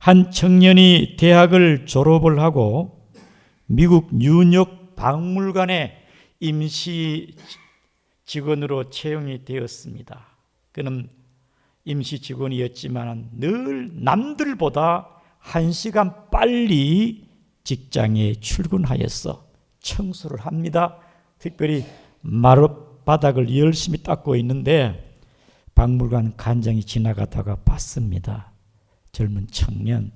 한 청년이 대학을 졸업을 하고 미국 뉴욕 박물관에 임시 직원으로 채용이 되었습니다. 그는 임시 직원이었지만 늘 남들보다 한 시간 빨리 직장에 출근하였어 청소를 합니다. 특별히 마룻바닥을 열심히 닦고 있는데 박물관 관장이 지나가다가 봤습니다. 젊은 청년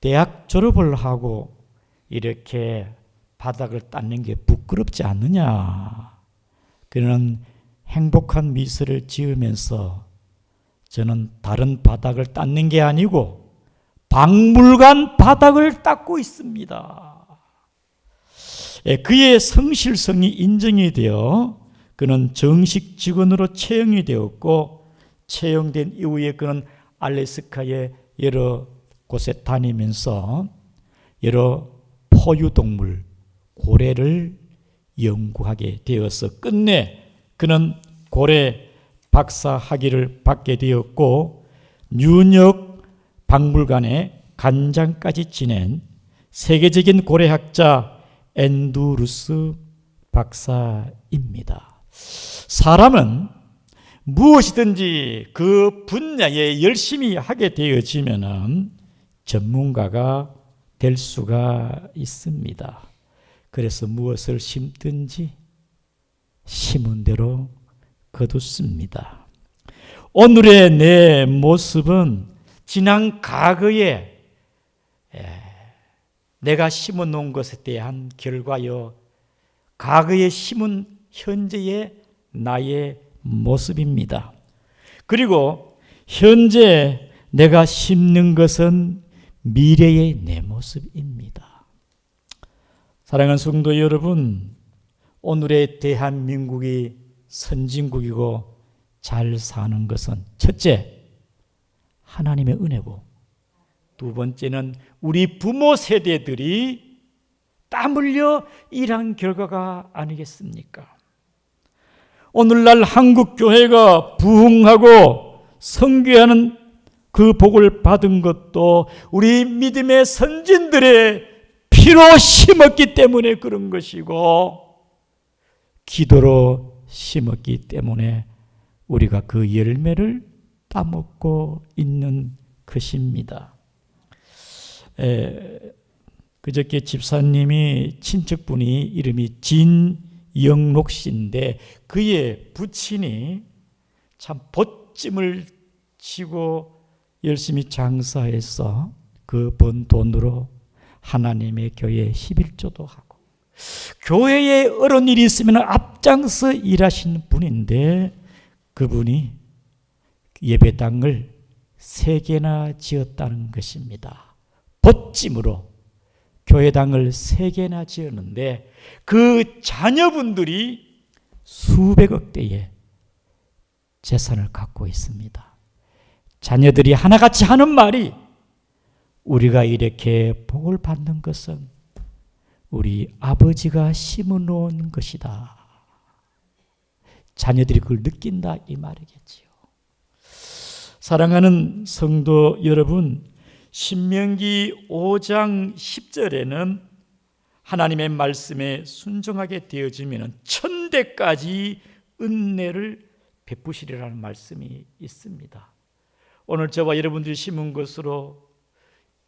대학 졸업을 하고 이렇게 바닥을 닦는 게 부끄럽지 않느냐. 그는 행복한 미소를 지으면서 저는 다른 바닥을 닦는 게 아니고 박물관 바닥을 닦고 있습니다. 예, 그의 성실성이 인정이 되어 그는 정식 직원으로 채용이 되었고 채용된 이후에 그는 알래스카의 여러 곳에 다니면서 여러 포유동물 고래를 연구하게 되어서 끝내 그는 고래 박사 학위를 받게 되었고 뉴욕 박물관의 간장까지 지낸 세계적인 고래학자 앤두루스 박사입니다. 사람은 무엇이든지 그 분야에 열심히 하게 되어지면 전문가가 될 수가 있습니다. 그래서 무엇을 심든지 심은 대로 거두습니다. 오늘의 내 모습은 지난 과거에 내가 심어 놓은 것에 대한 결과요. 과거에 심은 현재의 나의 모습입니다. 그리고 현재 내가 심는 것은 미래의 내 모습입니다. 사랑하는 성도 여러분, 오늘의 대한민국이 선진국이고 잘 사는 것은 첫째, 하나님의 은혜고 두 번째는 우리 부모 세대들이 땀 흘려 일한 결과가 아니겠습니까? 오늘날 한국 교회가 부흥하고 성교하는 그 복을 받은 것도 우리 믿음의 선진들의 피로 심었기 때문에 그런 것이고 기도로 심었기 때문에 우리가 그 열매를 따먹고 있는 것입니다. 에, 그저께 집사님이 친척분이 이름이 진 영록 씨인데 그의 부친이 참 보찜을 치고 열심히 장사해서 그 번 돈으로 하나님의 교회 11조도 하고 교회에 어려운 일이 있으면 앞장서 일하시는 분인데 그분이 예배당을 세 개나 지었다는 것입니다. 보찜으로 교회당을 세 개나 지었는데 그 자녀분들이 수백억 대의 재산을 갖고 있습니다. 자녀들이 하나같이 하는 말이 우리가 이렇게 복을 받는 것은 우리 아버지가 심어 놓은 것이다. 자녀들이 그걸 느낀다 이 말이겠지요. 사랑하는 성도 여러분, 신명기 5장 10절에는 하나님의 말씀에 순종하게 되어지면 천대까지 은혜를 베푸시리라는 말씀이 있습니다. 오늘 저와 여러분들이 심은 것으로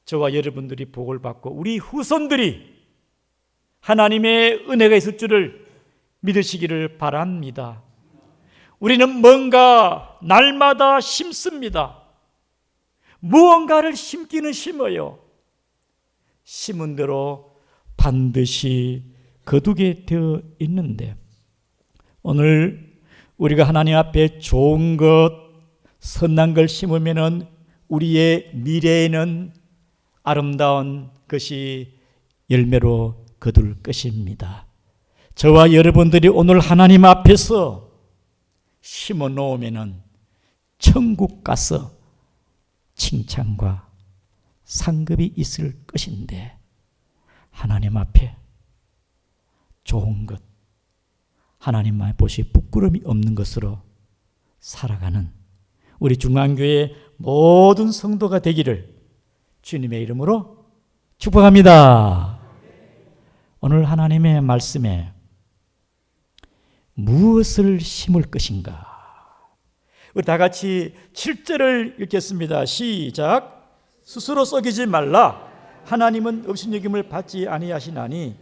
저와 여러분들이 복을 받고 우리 후손들이 하나님의 은혜가 있을 줄을 믿으시기를 바랍니다. 우리는 뭔가 날마다 심습니다. 무언가를 심기는 심어요. 심은 대로 반드시 거두게 되어 있는데 오늘 우리가 하나님 앞에 좋은 것, 선한 걸 심으면은 우리의 미래에는 아름다운 것이 열매로 거둘 것입니다. 저와 여러분들이 오늘 하나님 앞에서 심어 놓으면은 천국 가서 칭찬과 상급이 있을 것인데 하나님 앞에 좋은 것 하나님만 보시 부끄러움이 없는 것으로 살아가는 우리 중앙교회 모든 성도가 되기를 주님의 이름으로 축복합니다. 오늘 하나님의 말씀에 무엇을 심을 것인가? 우리 다 같이 7절을 읽겠습니다. 시작. 스스로 썩이지 말라. 하나님은 업신여김을 받지 아니하시나니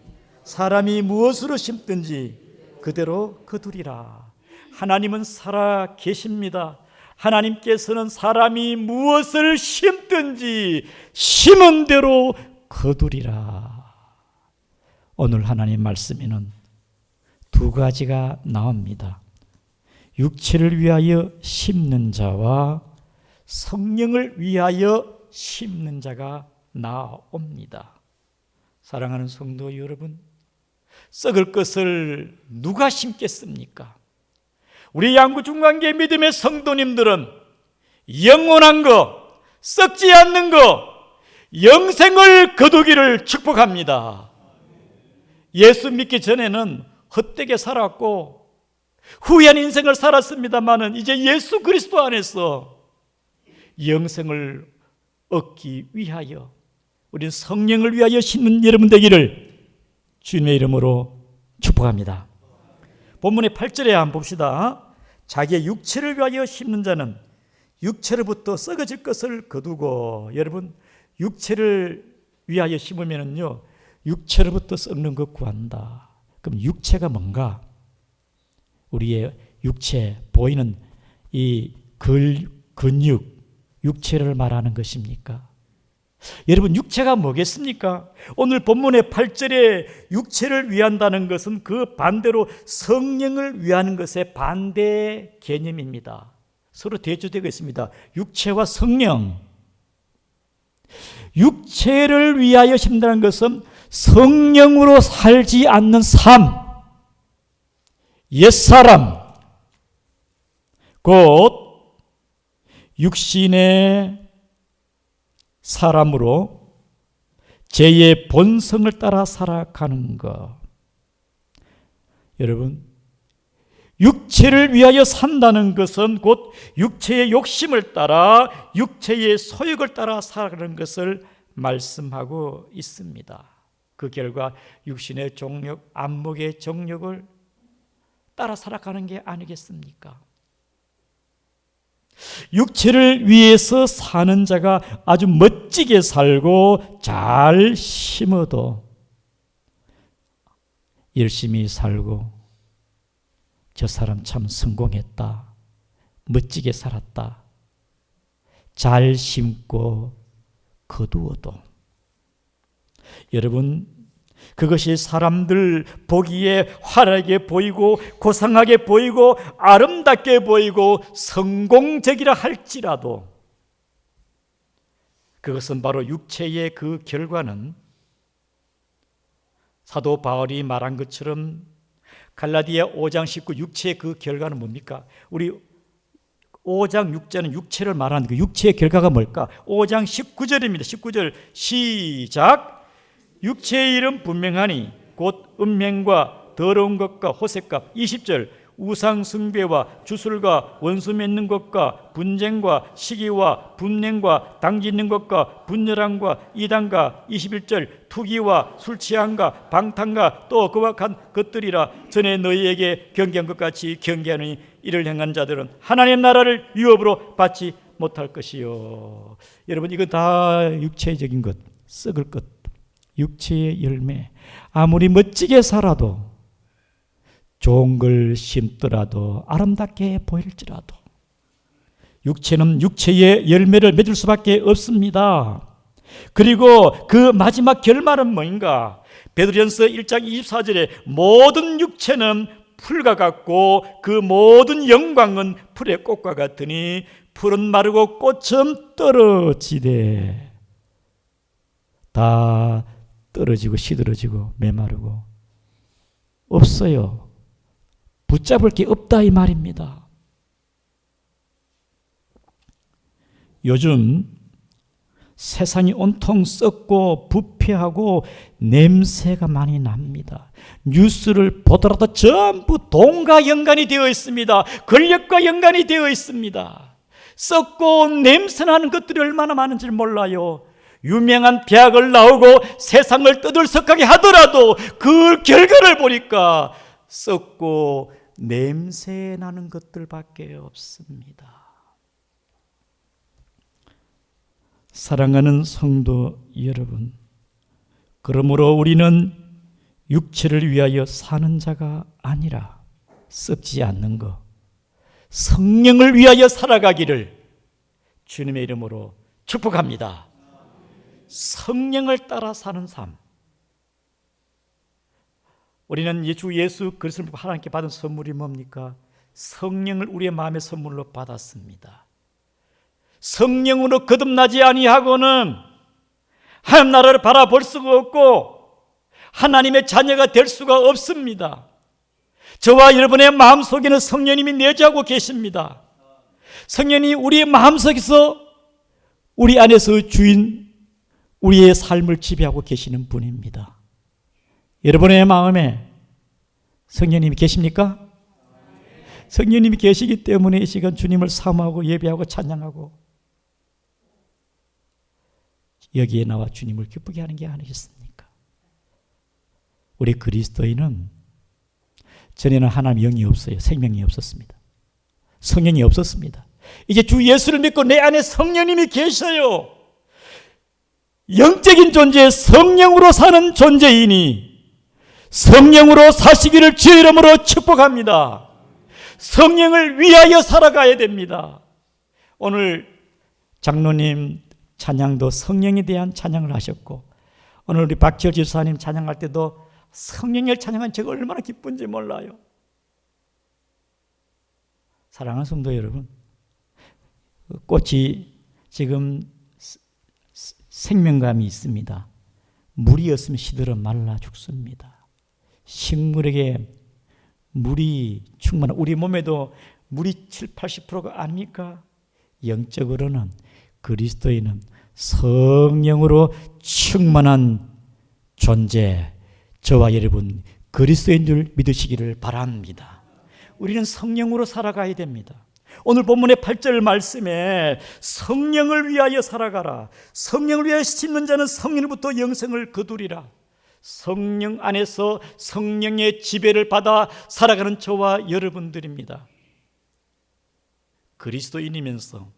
사람이 무엇으로 심든지 그대로 거두리라. 하나님은 살아 계십니다. 하나님께서는 사람이 무엇을 심든지 심은 대로 거두리라. 오늘 하나님 말씀에는 두 가지가 나옵니다. 육체를 위하여 심는 자와 성령을 위하여 심는 자가 나옵니다. 사랑하는 성도 여러분, 썩을 것을 누가 심겠습니까? 우리 양구 중간계 믿음의 성도님들은 영원한 거, 썩지 않는 거, 영생을 거두기를 축복합니다. 예수 믿기 전에는 헛되게 살았고 후회한 인생을 살았습니다만은 이제 예수 그리스도 안에서 영생을 얻기 위하여 우리는 성령을 위하여 심는 여러분 되기를 주님의 이름으로 축복합니다. 본문의 8절에 한번 봅시다. 자기의 육체를 위하여 심는 자는 육체로부터 썩어질 것을 거두고 여러분 육체를 위하여 심으면은요 육체로부터 썩는 것 구한다. 그럼 육체가 뭔가? 우리의 육체 보이는 이 근, 근육 육체를 말하는 것입니까? 여러분 육체가 뭐겠습니까? 오늘 본문의 8절에 육체를 위한다는 것은 그 반대로 성령을 위하는 것의 반대 개념입니다. 서로 대조되고 있습니다. 육체와 성령. 육체를 위하여 심다는 것은 성령으로 살지 않는 삶, 옛사람, 곧 육신의 사람으로 죄의 본성을 따라 살아가는 것. 여러분, 육체를 위하여 산다는 것은 곧 육체의 욕심을 따라 육체의 소욕을 따라 살아가는 것을 말씀하고 있습니다. 그 결과 육신의 종력, 안목의 정력을 따라 살아가는 게 아니겠습니까? 육체를 위해서 사는 자가 아주 멋지게 살고 잘 심어도 열심히 살고 저 사람 참 성공했다. 멋지게 살았다. 잘 심고 거두어도 여러분 그것이 사람들 보기에 화려하게 보이고 고상하게 보이고 아름답게 보이고 성공적이라 할지라도 그것은 바로 육체의 그 결과는 사도 바울이 말한 것처럼 갈라디아 5장 19 육체의 그 결과는 뭡니까? 우리 5장 6절은 육체를 말하는 그 육체의 결과가 뭘까? 5장 19절입니다. 19절 시작 육체의 일은 분명하니 곧 음행과 더러운 것과 호색값 20절 우상 숭배와 주술과 원수 맺는 것과 분쟁과 시기와 분냉과 당짓는 것과 분열함과 이단과 21절 투기와 술 취함과 방탕과 또 그와 같은 것들이라 전에 너희에게 경계한 것 같이 경계하니 이를 행한 자들은 하나님 나라를 유업으로 받지 못할 것이요. 여러분 이거 다 육체적인 것 썩을 것 육체의 열매 아무리 멋지게 살아도 좋은 걸 심더라도 아름답게 보일지라도 육체는 육체의 열매를 맺을 수밖에 없습니다. 그리고 그 마지막 결말은 뭐인가? 베드로전서 1장 24절에 모든 육체는 풀과 같고 그 모든 영광은 풀의 꽃과 같으니 풀은 마르고 꽃은 떨어지되 다 떨어지고 시들어지고 메마르고 없어요. 붙잡을 게 없다 이 말입니다. 요즘 세상이 온통 썩고 부패하고 냄새가 많이 납니다. 뉴스를 보더라도 전부 돈과 연관이 되어 있습니다. 권력과 연관이 되어 있습니다. 썩고 냄새나는 것들이 얼마나 많은지 몰라요. 유명한 대학을 나오고 세상을 떠들썩하게 하더라도 그 결과를 보니까 썩고 냄새 나는 것들밖에 없습니다. 사랑하는 성도 여러분, 그러므로 우리는 육체를 위하여 사는 자가 아니라 썩지 않는 것, 성령을 위하여 살아가기를 주님의 이름으로 축복합니다. 성령을 따라 사는 삶. 우리는 주 예수 그리스도를 하나님께 받은 선물이 뭡니까? 성령을 우리의 마음의 선물로 받았습니다. 성령으로 거듭나지 아니하고는 하나님 나라를 바라볼 수가 없고 하나님의 자녀가 될 수가 없습니다. 저와 여러분의 마음속에는 성령님이 내주하고 계십니다. 성령이 우리의 마음속에서 우리 안에서 주인 우리의 삶을 지배하고 계시는 분입니다. 여러분의 마음에 성령님이 계십니까? 성령님이 계시기 때문에 이 시간 주님을 사모하고 예배하고 찬양하고 여기에 나와 주님을 기쁘게 하는 게 아니겠습니까? 우리 그리스도인은 전에는 하나님 영이 없어요. 생명이 없었습니다. 성령이 없었습니다. 이제 주 예수를 믿고 내 안에 성령님이 계셔요. 영적인 존재 성령으로 사는 존재이니 성령으로 사시기를 주의 이름으로 축복합니다. 성령을 위하여 살아가야 됩니다. 오늘 장로님 찬양도 성령에 대한 찬양을 하셨고 오늘 우리 박지열 지사님 찬양할 때도 성령을 찬양한 제가 얼마나 기쁜지 몰라요. 사랑하는 성도 여러분, 꽃이 지금 생명감이 있습니다. 물이 없으면 시들어 말라 죽습니다. 식물에게 물이 충만한 우리 몸에도 물이 7, 80%가 아닙니까? 영적으로는 그리스도인은 성령으로 충만한 존재, 저와 여러분 그리스도인 줄 믿으시기를 바랍니다. 우리는 성령으로 살아가야 됩니다. 오늘 본문의 8절 말씀에 성령을 위하여 살아가라. 성령을 위하여 심는 자는 성령부터 영생을 거두리라. 성령 안에서 성령의 지배를 받아 살아가는 저와 여러분들입니다. 그리스도인이면서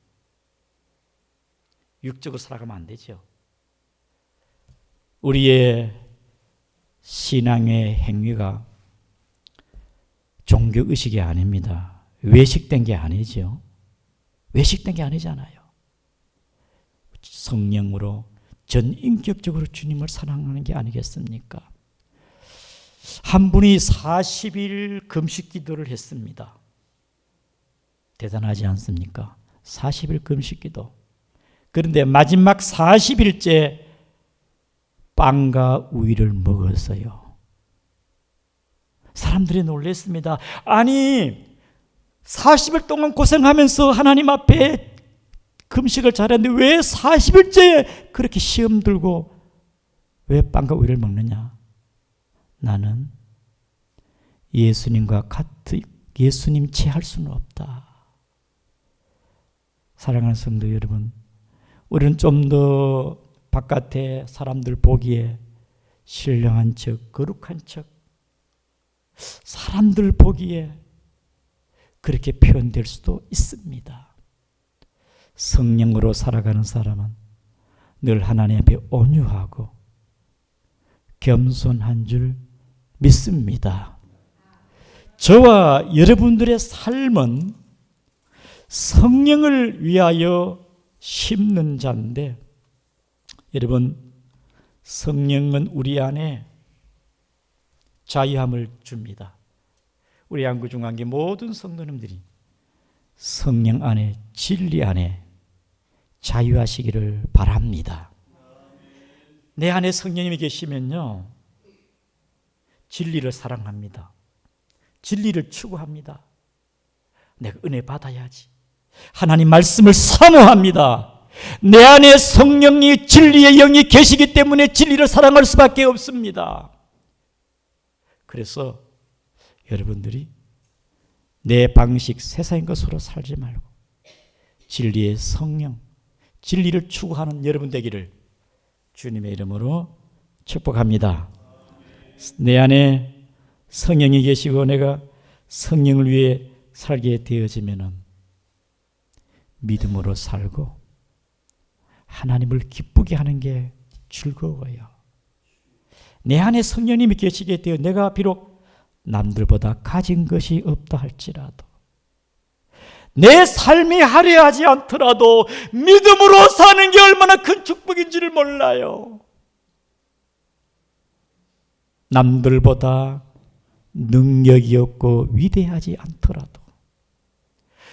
육적으로 살아가면 안 되죠. 우리의 신앙의 행위가 종교 의식이 아닙니다. 외식된 게 아니죠. 외식된 게 아니잖아요. 성령으로 전인격적으로 주님을 사랑하는 게 아니겠습니까? 한 분이 40일 금식 기도를 했습니다. 대단하지 않습니까? 40일 금식 기도. 그런데 마지막 40일째 빵과 우유를 먹었어요. 사람들이 놀랐습니다. 아니, 40일 동안 고생하면서 하나님 앞에 금식을 잘했는데 왜 40일째 그렇게 시험 들고 왜 빵과 우유를 먹느냐? 나는 예수님과 같은 예수님 체할 수는 없다. 사랑하는 성도 여러분, 우리는 좀 더 바깥에 사람들 보기에 신령한 척, 거룩한 척, 사람들 보기에 그렇게 표현될 수도 있습니다. 성령으로 살아가는 사람은 늘 하나님 앞에 온유하고 겸손한 줄 믿습니다. 저와 여러분들의 삶은 성령을 위하여 심는 자인데 여러분 성령은 우리 안에 자유함을 줍니다. 우리 양구 중앙계 모든 성도님들이 성령 안에 진리 안에 자유하시기를 바랍니다. 내 안에 성령님이 계시면요. 진리를 사랑합니다. 진리를 추구합니다. 내가 은혜 받아야지. 하나님 말씀을 사모합니다. 내 안에 성령이 진리의 영이 계시기 때문에 진리를 사랑할 수밖에 없습니다. 그래서 여러분들이 내 방식 세상인 것으로 살지 말고 진리의 성령, 진리를 추구하는 여러분 되기를 주님의 이름으로 축복합니다. 내 안에 성령이 계시고 내가 성령을 위해 살게 되어지면은 믿음으로 살고 하나님을 기쁘게 하는 게 즐거워요. 내 안에 성령님이 계시게 되어 내가 비록 남들보다 가진 것이 없다 할지라도 내 삶이 화려하지 않더라도 믿음으로 사는 게 얼마나 큰 축복인지를 몰라요. 남들보다 능력이 없고 위대하지 않더라도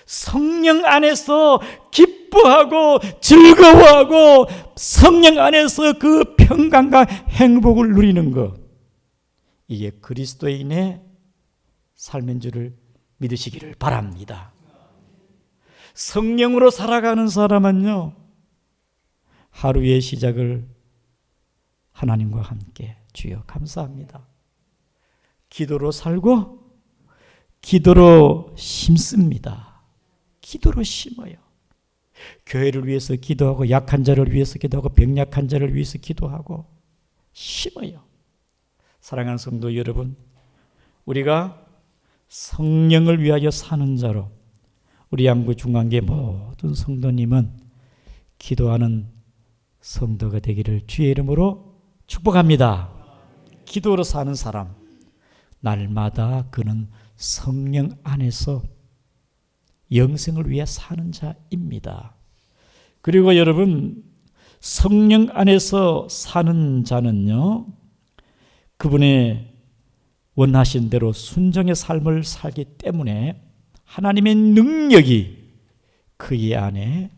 성령 안에서 기뻐하고 즐거워하고 성령 안에서 그 평강과 행복을 누리는 것 이게 그리스도인의 삶인 줄을 믿으시기를 바랍니다. 성령으로 살아가는 사람은요 하루의 시작을 하나님과 함께 주여 감사합니다. 기도로 살고 기도로 심습니다. 기도로 심어요. 교회를 위해서 기도하고 약한 자를 위해서 기도하고 병약한 자를 위해서 기도하고 심어요. 사랑하는 성도 여러분, 우리가 성령을 위하여 사는 자로 우리 양구 중앙계 모든 성도님은 기도하는 성도가 되기를 주의 이름으로 축복합니다. 기도로 사는 사람, 날마다 그는 성령 안에서 영생을 위해 사는 자입니다. 그리고 여러분, 성령 안에서 사는 자는요, 그분의 원하신 대로 순정의 삶을 살기 때문에 하나님의 능력이 그의 안에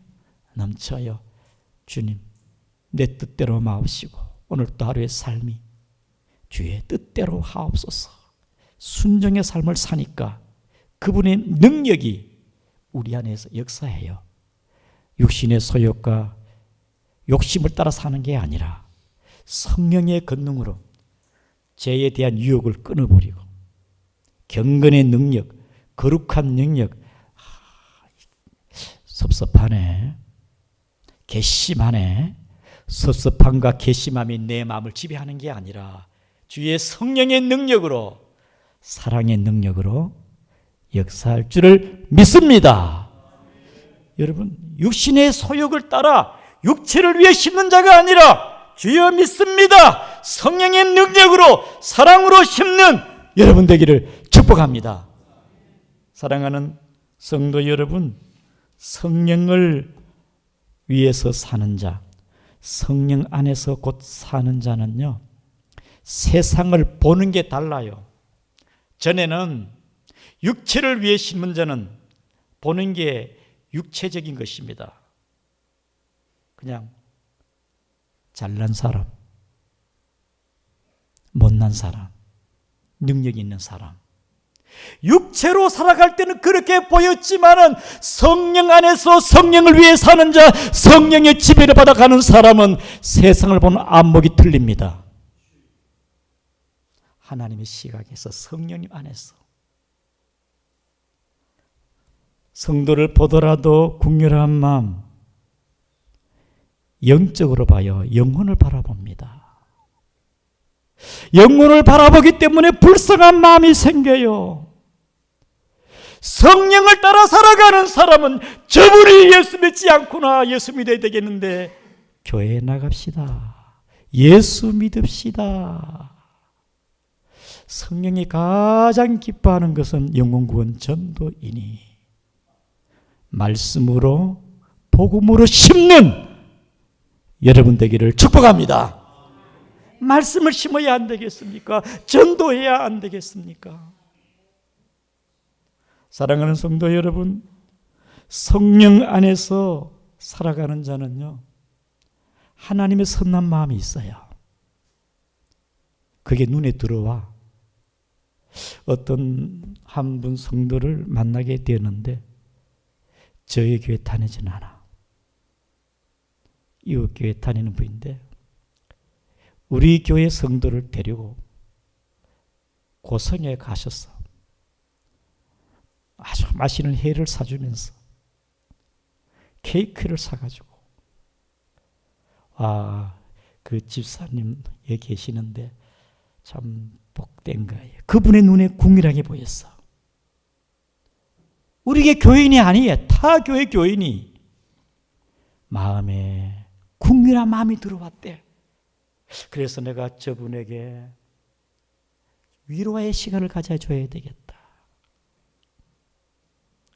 넘쳐요. 주님, 내 뜻대로 마옵시고 오늘도 하루의 삶이 주의 뜻대로 하옵소서. 순정의 삶을 사니까 그분의 능력이 우리 안에서 역사해요. 육신의 소욕과 욕심을 따라 사는 게 아니라 성령의 권능으로 죄에 대한 유혹을 끊어버리고 경건의 능력, 거룩한 능력, 아, 섭섭하네, 괘씸하네, 섭섭함과 괘씸함이 내 마음을 지배하는 게 아니라 주의 성령의 능력으로 사랑의 능력으로 역사할 줄을 믿습니다. 여러분, 육신의 소욕을 따라 육체를 위해 심는 자가 아니라 주여 믿습니다. 성령의 능력으로 사랑으로 심는 여러분 되기를 축복합니다. 사랑하는 성도 여러분, 성령을 위해서 사는 자, 성령 안에서 곧 사는 자는요, 세상을 보는 게 달라요. 전에는 육체를 위해 심은 자는 보는 게 육체적인 것입니다. 그냥 잘난 사람, 못난 사람, 능력 있는 사람. 육체로 살아갈 때는 그렇게 보였지만은 성령 안에서 성령을 위해 사는 자, 성령의 지배를 받아가는 사람은 세상을 보는 안목이 틀립니다. 하나님의 시각에서 성령님 안에서 성도를 보더라도 국률한 마음 영적으로 봐요. 영혼을 바라봅니다. 영혼을 바라보기 때문에 불쌍한 마음이 생겨요. 성령을 따라 살아가는 사람은 저분이 예수 믿지 않구나 예수 믿어야 되겠는데 교회에 나갑시다. 예수 믿읍시다. 성령이 가장 기뻐하는 것은 영혼구원 전도이니 말씀으로 복음으로 심는 여러분 되기를 축복합니다. 말씀을 심어야 안 되겠습니까? 전도해야 안 되겠습니까? 사랑하는 성도 여러분, 성령 안에서 살아가는 자는요, 하나님의 선한 마음이 있어요. 그게 눈에 들어와. 어떤 한 분 성도를 만나게 되었는데, 저희 교회 다니진 않아. 이웃 교회 다니는 분인데, 우리 교회 성도를 데리고 고성에 가셨어. 아주 맛있는 회를 사주면서 케이크를 사가지고 아 그 집사님 에 계시는데 참 복된 거예요. 그분의 눈에 궁일하게 보였어. 우리게 교인이 아니에요. 타 교회 교인이 마음에 궁일한 마음이 들어왔대. 그래서 내가 저분에게 위로의 시간을 가져줘야 되겠다.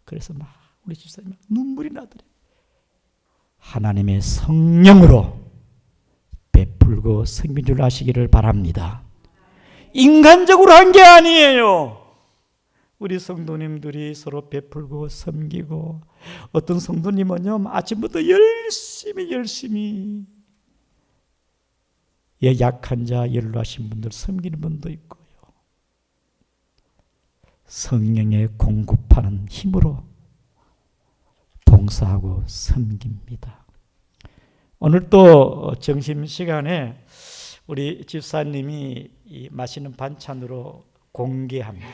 그래서 막 우리 집사님 눈물이 나더래. 하나님의 성령으로 베풀고 섬긴 줄 아시기를 바랍니다. 인간적으로 한 게 아니에요. 우리 성도님들이 서로 베풀고 섬기고 어떤 성도님은요 아침부터 열심히 열심히 예, 약한 자 연로하신 분들 섬기는 분도 있고요. 성령의 공급하는 힘으로 봉사하고 섬깁니다. 오늘 또 점심 시간에 우리 집사님이 이 맛있는 반찬으로 공개합니다.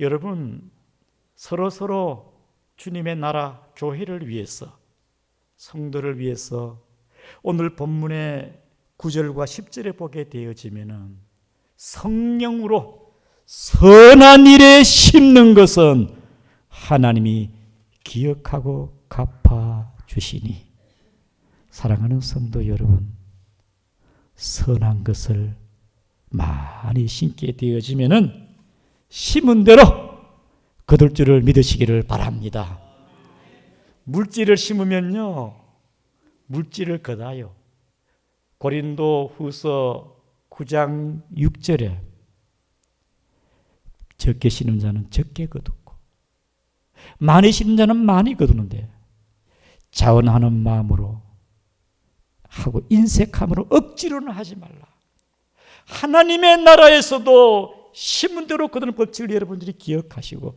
여러분 서로 서로 주님의 나라 교회를 위해서 성도를 위해서 오늘 본문의 9절과 10절에 보게 되어지면은 성령으로 선한 일에 심는 것은 하나님이 기억하고 갚아 주시니 사랑하는 성도 여러분 선한 것을 많이 심게 되어지면은 심은 대로 거둘 줄을 믿으시기를 바랍니다. 물질을 심으면요 물질을 거다요. 고린도 후서 9장 6절에 적게 심는 자는 적게 거두고 많이 심는 자는 많이 거두는데 자원하는 마음으로 하고 인색함으로 억지로는 하지 말라. 하나님의 나라에서도 심은 대로 거두는 법칙을 여러분들이 기억하시고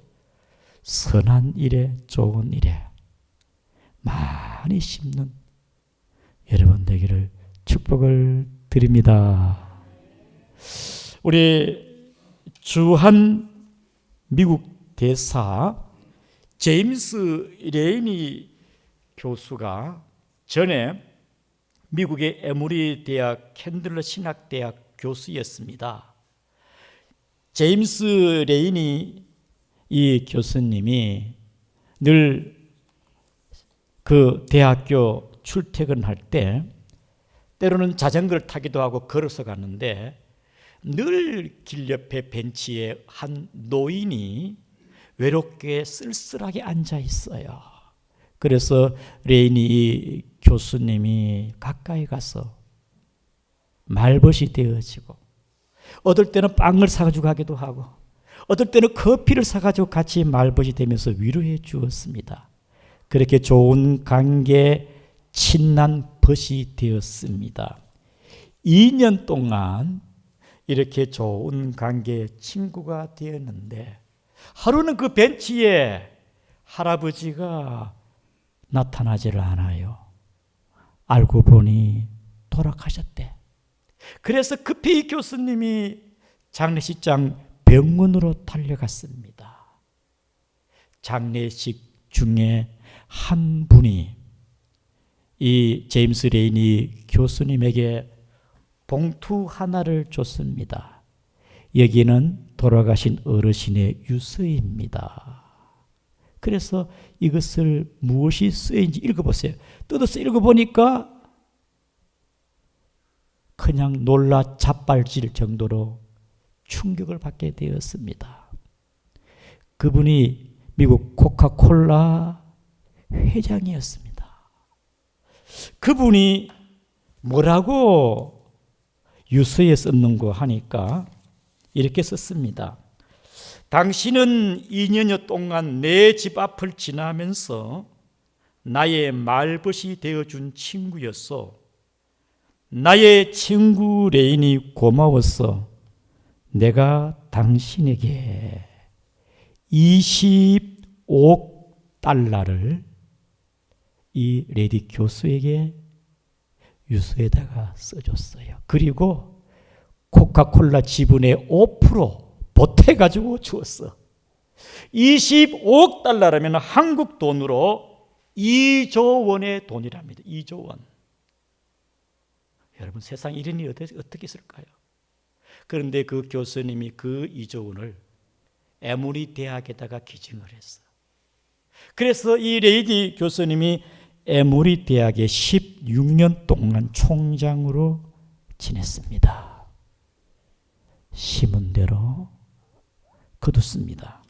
선한 일에 좋은 일에 많이 심는 여러분 되기를 축복을 드립니다. 우리 주한 미국 대사 제임스 레이니 교수가 전에 미국의 에무리 대학 캔들러 신학 대학 교수였습니다. 제임스 레이니 이 교수님이 늘 그 대학교 출퇴근할 때 때로는 자전거를 타기도 하고 걸어서 갔는데 늘 길 옆에 벤치에 한 노인이 외롭게 쓸쓸하게 앉아 있어요. 그래서 레이니 교수님이 가까이 가서 말벗이 되어지고 어떨 때는 빵을 사가지고 가기도 하고 어떨 때는 커피를 사가지고 같이 말벗이 되면서 위로해 주었습니다. 그렇게 좋은 관계 친한 벗이 되었습니다. 2년 동안 이렇게 좋은 관계 친구가 되었는데 하루는 그 벤치에 할아버지가 나타나지를 않아요. 알고 보니 돌아가셨대. 그래서 급히 이 교수님이 장례식장 병원으로 달려갔습니다. 장례식 중에 한 분이 이 제임스 레인이 교수님에게 봉투 하나를 줬습니다. 여기는 돌아가신 어르신의 유서입니다. 그래서 이것을 무엇이 쓰인지 읽어보세요. 뜯어서 읽어보니까 그냥 놀라 자빨질 정도로 충격을 받게 되었습니다. 그분이 미국 코카콜라 회장이었습니다. 그분이 뭐라고 유서에 썼는고 하니까 이렇게 썼습니다. 당신은 2년여 동안 내 집 앞을 지나면서 나의 말벗이 되어준 친구였어. 나의 친구 레인이 고마웠어. 내가 당신에게 25억 달러를 이 레디 교수에게 유서에다가 써줬어요. 그리고 코카콜라 지분의 5% 보태가지고 주었어. 25억 달러라면 한국 돈으로 2조 원의 돈이랍니다. 2조 원. 여러분 세상 이런 일이 어떻게, 있을까요? 그런데 그 교수님이 그 이조은을 에모리 대학에다가 기증을 했어. 그래서 이 레이디 교수님이 에모리 대학의 16년 동안 총장으로 지냈습니다. 심은 대로 거뒀습니다.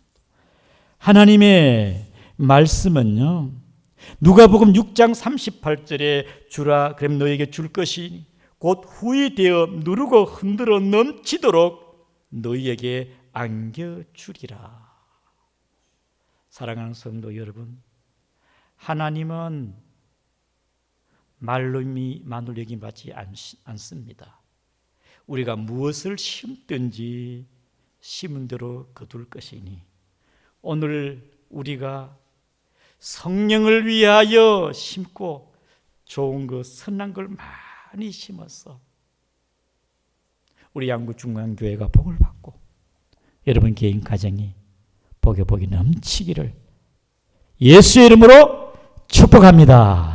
하나님의 말씀은요. 누가복음 6장 38절에 주라 그럼 너에게 줄 것이 곧 후이 되어 누르고 흔들어 넘치도록 너희에게 안겨 주리라. 사랑하는 성도 여러분, 하나님은 말로만을 여김 받지 않습니다. 우리가 무엇을 심든지 심은 대로 거둘 것이니 오늘 우리가 성령을 위하여 심고 좋은 것 선한 걸 많이 심어서 우리 양구 중앙교회가 복을 받고 여러분 개인 가정이 복에 복이 넘치기를 예수의 이름으로 축복합니다.